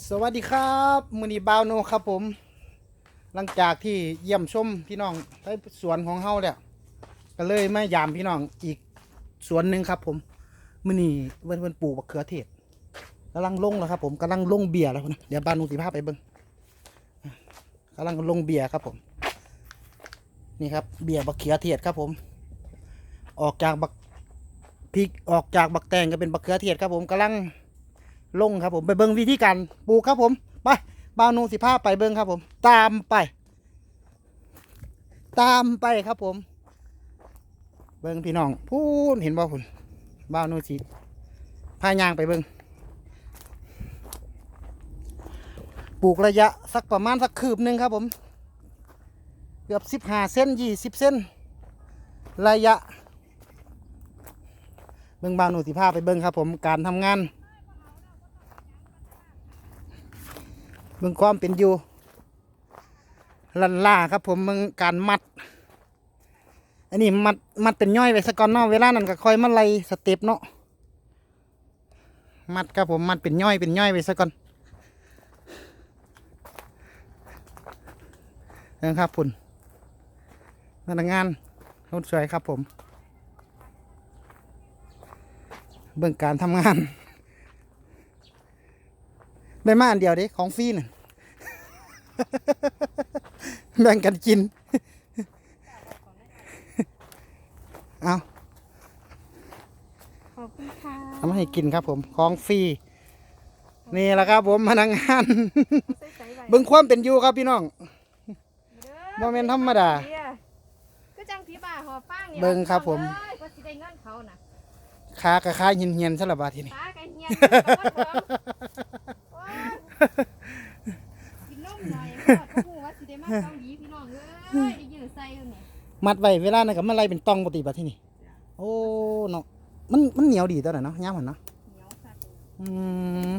สวัสดีครับมือนีบาวโนครับผม หลังจากที่เยี่ยมชมพี่น้องในสวนของเฮาแล้วก็เลยมายามพี่น้องอีกสวนหนึ่งครับ ผมมือนีเพิ่นเพิ่นปลูกบักเขือเทศกำลังลงแล้วครับ ผมกำลังลงเบียร์แล้วนะเดี๋ยวบาวโนสิพาไปเบิ่งกำลังลงเบียร์ครับผม นี่ครับ เบียร์บักเขือเทศครับผม ออกจากบักพริกออกจากบักแตงก็เป็นบักเขือเทศครับผมกำลัง ลงครับผมไปเบิ้งวิธีการปลูกครับผมไปบาวนูสิผ้าไปเบิ้งครับผม ตามไป ตามไปครับผม เบิ้งพี่น้องพูนเห็นบ่คุณบาวนูสิพายางไปเบิ้งปลูกระยะสักประมาณสักคืบหนึ่งครับผม เกือบสิบห้าเส้นยี่สิบเส้น ระยะ เบิ้งบาวนูสิผ้าไปเบิ้งครับผมการทำงาน เมืองความเป็นอยู่ลันล่าครับ ผมเมืองการมัด อันนี้มัดมัดเป็นย่อยไว้สะก่อนเนาะเวลานั้นก็ค่อยมาไล่สเต็ปเนาะมัดครับผมมัดเป็นย่อยเป็นย่อยไว้สะก่อนนะครับคุณพนักงานคนสวยครับผม เบื้องการทำงาน ได้มาอันเดียวดิของฟรีน่ะ แบ่งกันกิน เอาขอบคุณค่ะเอามาให้กินครับผมของฟรี นี่แหละครับผมพนักงาน ใส่ใส่ไว้เบิ่งความเป็นอยู่ครับพี่น้องด้อบ่แม่นธรรมดาเดี๋ยวก็จังผีบ่าหอฟางนี่เบิ่งครับผม เอ้ยว่าสิได้เงินเขาน่ะขากระคายเหียนๆซะละบาดทีนี้ ตากันเฮียนกับคนเบิ่งโอ้ยกินนม หูว่าสิได้มาเกาหลีพี่น้องเอ้ยได้ยื้อใส่อยู่นี่มัดไว้เวลานั้นก็มาไล่เป็นตองปกติบัดที่นี่โอ้เนาะมันมันเหนียวดีตัวไหนเนาะย่ามมันเนาะเหนียวสัตว์อืม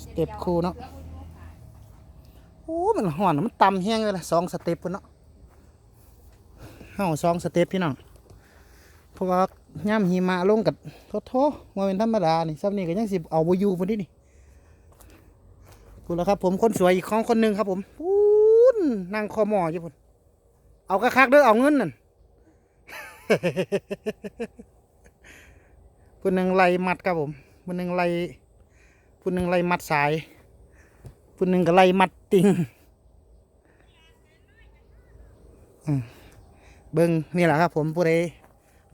สเต็ปคูลเนาะโอ้มันห่อนมันต่ำแห้งเลยละสองสเต็ปเนาะเฮาสองสเต็ปพี่น้องเพราะว่าย่ำหิมะลงกับโทษโทมาเป็นธรรมดานี่ซับนี่ก็ยังสิเอาบ่อยู่พุ่นนี่นี่ พูดแล้วครับผมคนสวยอีกของคนหนึ่งครับผมพูนนั่งคอหมออยู่พุ่นเอากระคักเด้อเอาเงินนั่นพุ่นหนึ่งไล่มัดครับผมพุ่นหนึ่งไล่พุ่นหนึ่งไล่มัดสายผู้หนึ่งก็ไล่มัดติงเบิ้งนี่แหละครับ ผมผู้ใด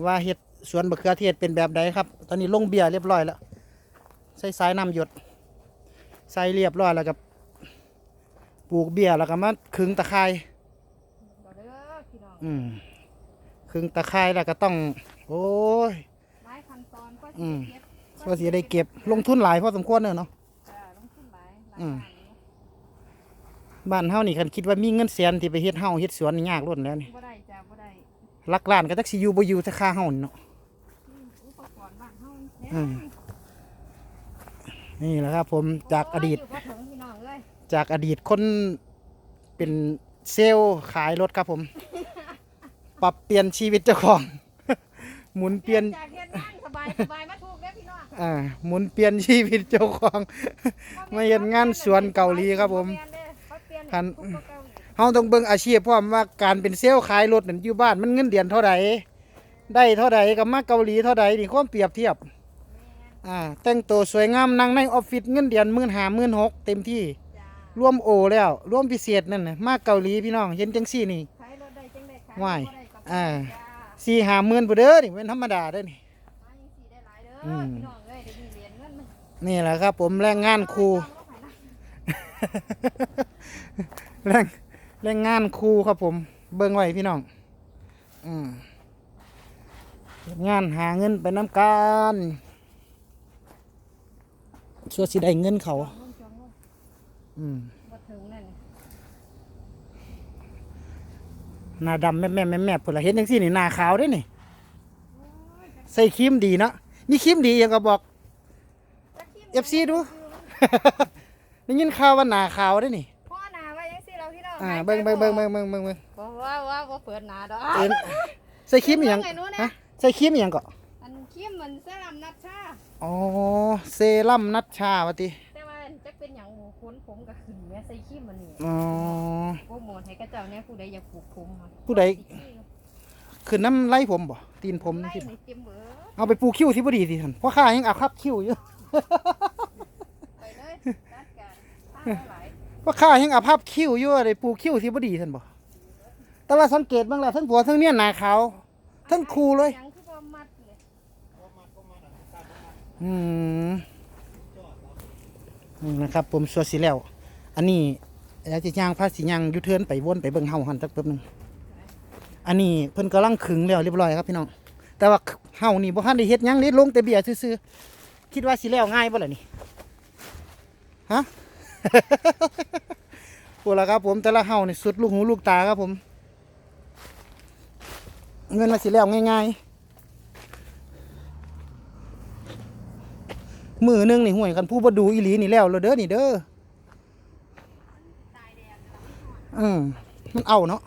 ว่าเฮ็ดสวนบะเขือเทศเป็นแบบใดครับ ตอนนี้ลงเบียร์เรียบร้อยแล้วใส่สายน้ำหยด ใส่เรียบร้อยแล้วกับปลูกเบียร์แล้วก็มาขึงตะไคร้บ่เด้อพี่น้องอืมขึงตะไคร้แล้วก็ต้อง โอ้ยหลายขั้นตอนก็อืสิมเก็บก็สิได้เก็บลงทุนหลายพอสมควรเนอะเนาะ จ้าลงทุนหลายหลายอืมบาทอยู่บ้านเฮานี่คันคิดว่ามีเงินแสนที่ไปเฮ็ดเฮาเฮ็ดสวนนี่ยากล้นแล้วนี่บ่ได้จ้าบ่ได้หลักล้านก็จักสิอยู่บ่อยู่ถ้าค่าเฮานี่เนาะ อืมอุปกรณ์บ้านเฮาแพงอืม นี่แหละครับผมจากอดีตโยยู่บ่ถึงพี่น้องเอ้ยจากอดีตคนเป็นเซลล์ขายรถครับผม ปรับเปลี่ยนชีวิตเจ้าของ หมุนเปลี่ยนจากเฮ็ดงานสบายสบายมาถูกเด้อพี่น้องอ่าหมุนเปลี่ยนชีวิตเจ้าของ มาเฮ็ดงานสวนเกาหลีครับผมคันเฮาต้องเบิ่งอาชีพพร้อมว่าการเป็นเซลล์ขายรถนั่นอยู่บ้านมันเงินเดือนเท่าใดได้เท่าใดกับมาเกาหลีเท่าใดนี่ความเปรียบเทียบ อ่าแต่งตัวสวยงามนั่งในออฟฟิศเงินเดือน15,000 16,000เต็มที่รวมโอแล้วรวมพิเศษนั่นน่ะมาเกาหลีพี่น้องเห็นจังซี่นี่ขายรถได้จังได้ขายว่ายบ่ได้ก็บ่ได้อ่า จ้าสี่ห้าหมื่นผู้เด้อนี่เป็นธรรมดาเด้อนี่ มาจังซี่ได้หลายเด้ออืมพี่น้องเอ้ยได้มีเหรียญเงินมานี่แหละครับ ผมแรงงานครู แรงแรงงานครูครับผม เบิ่งไว้พี่น้องอืมเฮ็ดงานหาเงินไปน้ำการ ส่วนสิได้เงินเขาจองลงจองลงอืมบ่ถึงนั่นหน้าดำแม่แม่แม่แม่พุ่นละเห็นจังซี่นี่หน้าขาวเด้อนี่ ใส่ครีมดีเนาะนี่ครีมดียังก็บอก FC ดูได้ยินข่าวว่าหน้าขาวเด้อนี่พ่อหน้าไว้จังซี่เราพี่น้องอ่าหายใจเบิ่งเบิ่งเบิ่งบ่เบิ่งเบิ่งเบิ่งเบิ่งบ่ว่าว่าบ่เปิดหน้าดอกเอ็นใส่ครีมอหย่างเบิ่งไอ้หนูนะฮะใส่ครีมอหย่างก็อันเขี้ยมมันเสอลำนัดชา อ๋อเซรั่มนัชชาวะติแต่ว่าผมก็ขึ้นแม่ใส่ขี้มันนี่อ๋อ โปรโมทให้กระเจ้าเนี่ยผู้ใดอยากปลูกผมอะผู้ใดคือน้ำไล่ผมบ่ตีนผมไล่สิในเต็มเบิดเอาไปปูคิ้วที่บ่ดีสิท่านเพราะข้ายังอาคับคิ้วอยู่ ไปเลยจัดการป้าหลายเพราะข้ายังอาภับคิ้วอยู่อะไรปูคิ้วที่บ่ดีท่านบ่แต่ว่าสังเกตบ้างแล้วทั้งผัวทั้งเมียหน้าขาว ทั้งครูเลยยังคือบ่มัดเลย อืมนะครับ ผมสวสิแล้ว อันนี้แล้วจะย่างพาสิย่างยูเทิร์นไปวนไปเบิ่งเฮาหันสักแป๊บหนึงอันนี้เพิ่นกำลังขึงแล้วเรียบร้อยครับพี่น้อง แต่ว่าเฮานี่บ่ทันได้เฮ็ดยังนี่ลงแต่เบียร์ซื่อๆคิดว่าสิแล้วง่ายบ่ล่ะนี่ฮะพูดแล้วครับผมแต่ละเฮานี่สุดลูกหูลูกตาครับผม เงินมาสิแล้วง่ายๆ มือหนึงนี่ห่วยกันผู้บ่ดูอีหลีนี่แล้วแล้วเด้อนี่เด้ออืมมันเอาเนาะ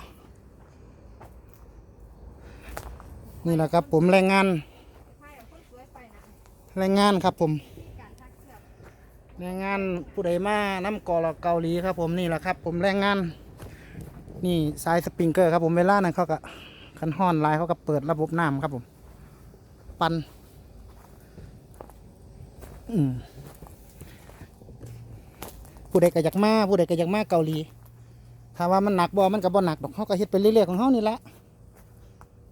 นี่แหละครับผมแรงงานแรงงานครับผมแรงงานผู้ใดมาน้ำกอลเกาหลีครับผมนี่แหละครับ ผมแรงงาน นี่สายสปริงเกอร์ครับผมเวลานั้นเขาก็คันห้อนลายเขาก็เปิดระบบน้ำครับผม ปัน ผู้ใดก็อยากมาผู้ใดก็อยากมาเกาหลีถ้าว่ามันหนักบ่มันก็บ่หนักดอกเขาก็เฮ็ดไปเรื่อยๆของเขานี่ละ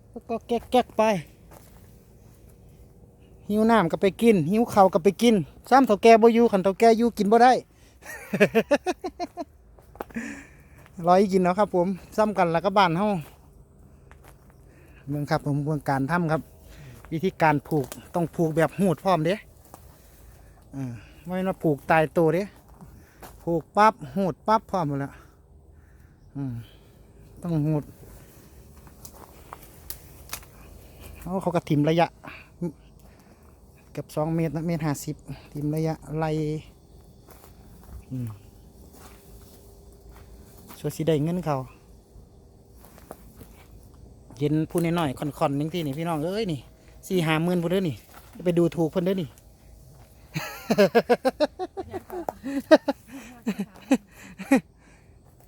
แล้วก็แก๊กๆไป หิวน้ำก็ไปกิน หิวข้าวก็ไปกิน ซ้ำเท่าแก่บ่อยู่ขันเท่าแก่อยู่กินบ่ได้ร้อยกินเนาะครับ ผมซ้ำกันแล้วก็บ้านเฮาเมืองครับ ผมเมืองการทำครับ วิธีการผูกต้องผูกแบบหูดพร้อมเด้ อ่าไม่มาผูกตายตัวเด้ผูกปั๊บหูดปั๊บพร้อมหมดแล้วอืมต้องหูดเขาเขาก็ทิมระยะเกือบสองเมตรนะเมตรห้าสิบทิมระยะไล่อืมส่วนสีได้เงินเขาเห็นผู้น้อยๆค่อนๆนึงที่นี่พี่น้องเอ้ยนี่สี่หาหมื่นพูนเด้อนี่ ไปดูถูกเพิ่นเด้อนี่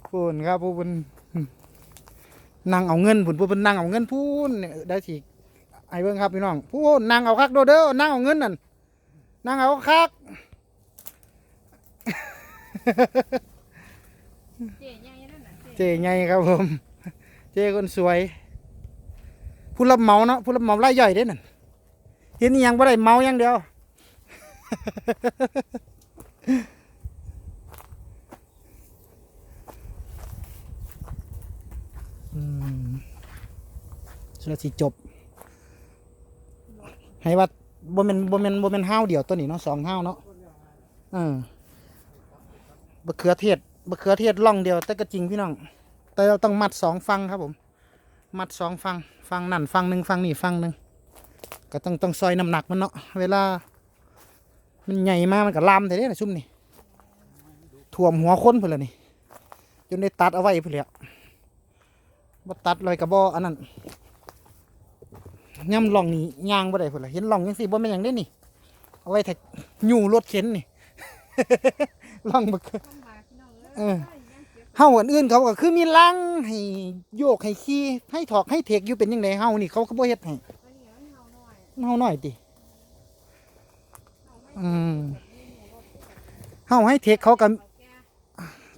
พูนครับผู้เพิ่นนั่งเอาเงินผู้เพิ่นนั่งเอาเงินพูนเนี่ยได้สิไอ้เบิ่งครับพี่น้องผู้นางเอาคักโดดเด้อนางเอาเงินนั่นนางเอาคักเจ๊ใหญ่นั่นน่ะเจไงครับผม เจคนสวย ผู้รับเมาเนาะผู้รับเมาไล่ย่อยเด้นั่นเห็นยังบ่ได้เมาอย่างเดียว สุดสิจบ ให้ว่าบ่แม่นบ่แม่นบ่แม่นห้าวเดียวตัวนี้เนาะสองห้าวเนาะเออบักเขือเทศบักเขือเทศล่องเดียว แต่ก็จริงพี่น้อง แต่เราต้องมัดสองฟังครับผม มัดสองฟัง ฟังนั่นฟังหนึ่งฟังนี่ฟังหนึ่งก็ต้องต้องซอยน้ำหนักมันเนาะเวลา มันใหญ่มากมันก็ลามแต่เด้นะชุ่มนี่ถ่วมหัวคนเพื่อนละนี่จนได้ตัดเอาไว้เพื่อนแล้วบ่ตัดเลยกับบ่อันนั้นย่ำล่องนี่ยางบ่ได้เพื่อนละเห็นล่องยังสิบ่แม่นหยังได้นี่เอาไว้ถ้ายู่รถเข็นนี่ล่องบ่เคยลำบากเอเอ้อยยังเฮาอันอื่นเขาก็คือมีลังให้โยกให้ขี่ให้ถอกให้เทกอยู่เป็นยังไงเฮานี่เขาก็บ่เฮ็ดให้อันนี้มันเฮาหน่อยเฮาหน่อยติ อืมเฮาเฮาให้เทกเขาก็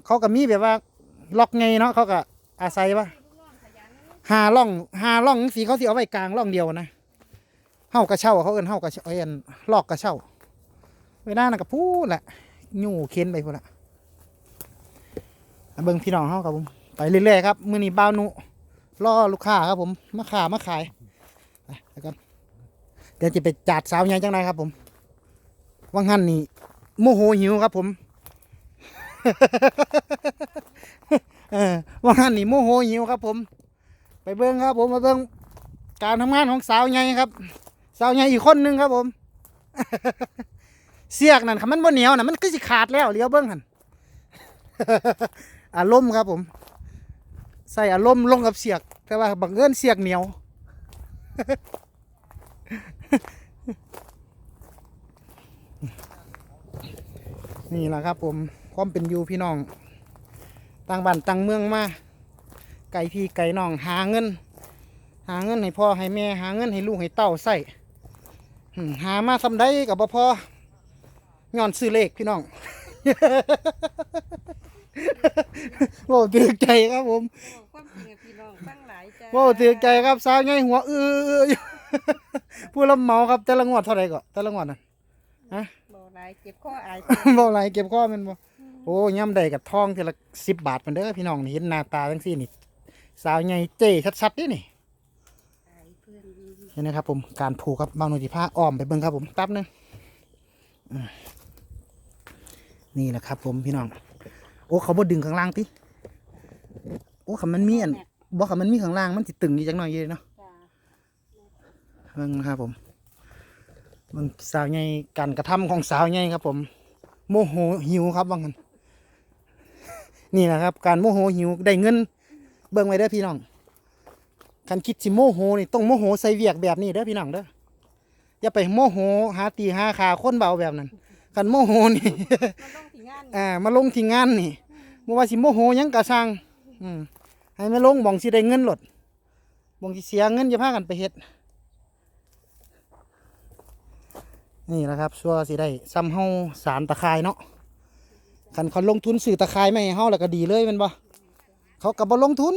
เขาก็มีแบบว่า ล็อกไงเนาะเขาก็อาศัยว่าหาล่องหาล่องสีเขาสิเอาไว้กลางล่องเดียวนะเฮากระเช่าเขาเอิ้นเฮากระเช่าเอิ้นลอกกระเช่าเวลานั่นก็พูดแหละยู่เค้นไปพุ่นละเบิ่งพี่น้องเฮาครับผมไปเรื่อยๆครับมื้อนี้บ่าวนุรอลูกค้าครับผมมาขามาขายไปแล้วกันเดี๋ยวจะไปจัดสาวใหญ่จังไดครับผม ว่างหันนี่โมโหหิวครับผมว่างหันนี่โมโหหิวครับผม ไปเบิ้งครับผมมาเบิ้งการทำงานของสาวใหญ่ครับ สาวใหญ่อีกคนหนึ่งครับผม เสียกนั่นคำมันบ่เหนียวน่ะมันก็สิขาดแล้วเลี้ยวเบิ้งหันอารมณ์ครับผม ใส่อารมณ์ลงกับเสียก แต่ว่าบังเอิญเสียกเหนียว นี่แหละครับ ผมความเป็นอยู่พี่น้องต่างบ้านต่างเมืองมาไก่พี่ไก่น้องหาเงิน หาเงินให้พ่อให้แม่หาเงินให้ลูกให้เต้าใส่อืมหามาสำได้กับบ่พอย้อนซื้อเลขพี่น้องโว้ถือใจครับผมความจริงอะพี่น้องตั้งหลายจ้าโว้ถือใจครับสาวไงหัวเอออยู่ผู้รับเหมาครับแต่ละงวดเท่าไหร่ก็แต่ละงวดน่ะบ่หลายเจ็บข้ออายบ่ไรเก็บข้อแมันบ่โอ้ย่ำใดกับทองทีละสิบบาทมันเด้อพี่น้องนี่เห็นหน้าตาจังซี่นี่ สาวใหญ่เจ๊ชัดๆนี่นี่อายเพื่อนเห็นนะครับผมการผูกครับบางหน่วยที่ผ้าอ้อมไปเบิ่งครับผมแป๊บหนึงอ่านี่แหละครับ ผมพี่น้อง โอ้เขาบ่ดึงข้างล่างติโอ้คำมันมีอันบ่คำมันมีข้างล่างมันสิตึงอยู่จังหน่อยอยู่เนาะจ้าเบิ่งนะครับผม เบิ่งสาวใหญ่การกระทำของสาวใหญ่ครับ ผม โมโหหิวครับว่างั้นนี่แหละครับ การโมโหหิวได้เงิน เบิ่งไว้เด้อพี่น้องคันคิดสิโมโหนี่ต้องโมโหใส่เวียกแบบนี้เด้อพี่น้องเด้ออย่าไปโมโหหาตีหาขาคนเบาแบบนั้นคันโมโหนี่มันต้องที่งานอ่ามาลงที่งานนี่บ่ว่าสิโมโหหยังกะช่างอืมให้มาลงบ่องสิได้เงินหลดบ่องสิเสียเงินอย่าพากันไปเฮ็ด นี่แหละครับชัวสิได้ซ้ำเฮาสารตะไคร้เนาะคันเขาลงทุนซื้อตะไคร้ไม่ให้เฮาแล้วก็ดีเลยแม่นบ่เขาก็บ่ลงทุน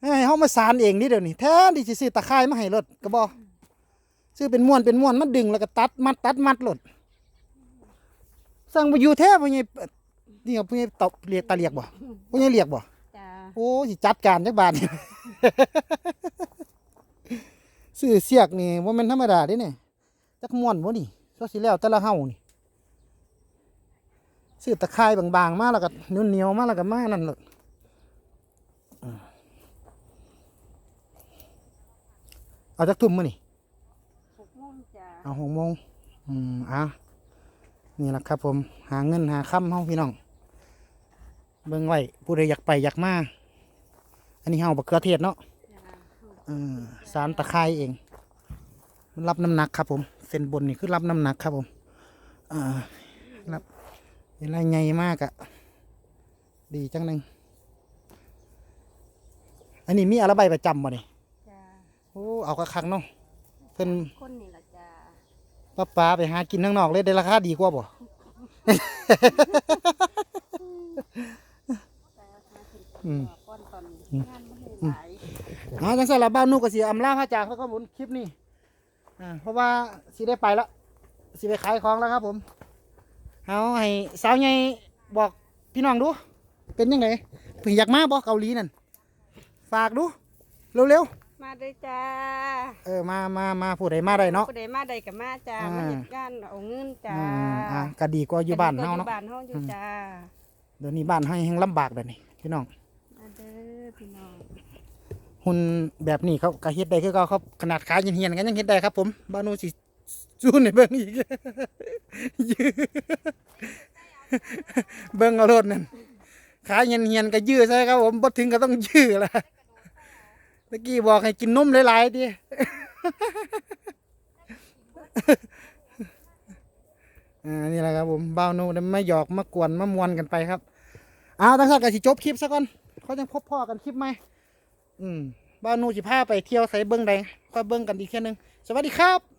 ให้เฮามาสารเองนี่เดี๋ยวนี้แทนที่สิซื้อตะไคร้มาให้รถก็บ่ซื้อเป็นม้วนเป็นม้วนมาดึงแล้วก็ตัดมัดตัดมัดรถสั่งไปอยู่แท้พ่อใหญ่เอ่อนี่พ่อใหญ่ตบเรียกตาเรียกบ่พ่อใหญ่เรียกบ่จ้าโอ้สิจัดการจักบาทนี่ ซื้อเสียกนี่บ่แม่นธรรมดาเด้เนี่ยจักม่วนบ่นี่ก็สิแล้วแต่ละเฮานี่ซื้อตะไคร้บางๆ มาแล้วก็เหนียวๆมาแล้วก็มานั่นโลดอืมเอาจักทุ่มมื้อนี่หกโมงจ้าเอาหกโมงอืมอะนี่แหละครับ ผมหาเงินหาค่ำเฮาพี่น้อง เบิ่งไว้ผู้ใดอยากไปอยากมา อันนี้เฮาบักเขือเทศเนาะจ้าเออ สารตะไคร้เองมันรับน้ำหนักครับ ผม เส้นบนนี่คือรับน้ำหนักครับผมอ่ารับเวลาใหญ่มากอะดีจังหนึ่งอันนี้มีอะไรใบประจำบ่นี่จ้าโอ้เอากระคักเนาะเพิ่นคนนี่ล่ะจ้าป้าป้าไปหากินข้างนอกเลยได้ราคาดีกว่าบ่แต่หาถึงอืม ก้อนตอนนี้งานมันหลายอ๋อจังซั่นละบ้านนูกก็สิอำลาพระจากแล้วก็ผมคลิปนี้อ่าเพราะว่าสิได้ไปแล้วสิไปขายของแล้วครับ ผมเอาให้สาวใหญ่บอกพี่น้องดู เป็นยังไงเพิ่งอยากมาบ่เกาหลีนั่นฝากดูเร็วมาเลยจ้า ๆเออมามามาผู้ใดมาได้เนาะ ผู้ใดมาใดกับมาจ้า อ่ามาเฮ็ดงานเอาเงินจ้าอืมอ่าก็ดีกว่าอยู่บ้านเฮาอยู่เนาะบ้านเฮาอยู่จ้า เดี๋ยวนี้บ้านเฮายังลำบากเดี๋ยวนี้พี่น้อง มาเด้อพี่น้อง หุ่นแบบนี้เขาก็เฮ็ดได้คือเขาครับขนาดขาเหียนๆกันยังเฮ็ดได้ครับผมบ้านูสิจูนให้เบิ่งอีกเบิ่งเอารถนั่นขาเหียนๆก็ยื้อใช่ครับผมบ่ถึงก็ต้องยื้อละตะกี้บอกให้กินนมหลายๆดิอ่านี่แหละครับผมบ้านูไมาหยอกมากวนมามวนกันไปครับ เอาตั้งแต่ก็สิจบคลิปซะก่อนเขาจังพบพ่อกันคลิปไหม อืมบ้านนูสิพาไปเที่ยวใส่เบิ้งใดก็เบิ้งกันอีกเที่ยหนึง สวัสดีครับ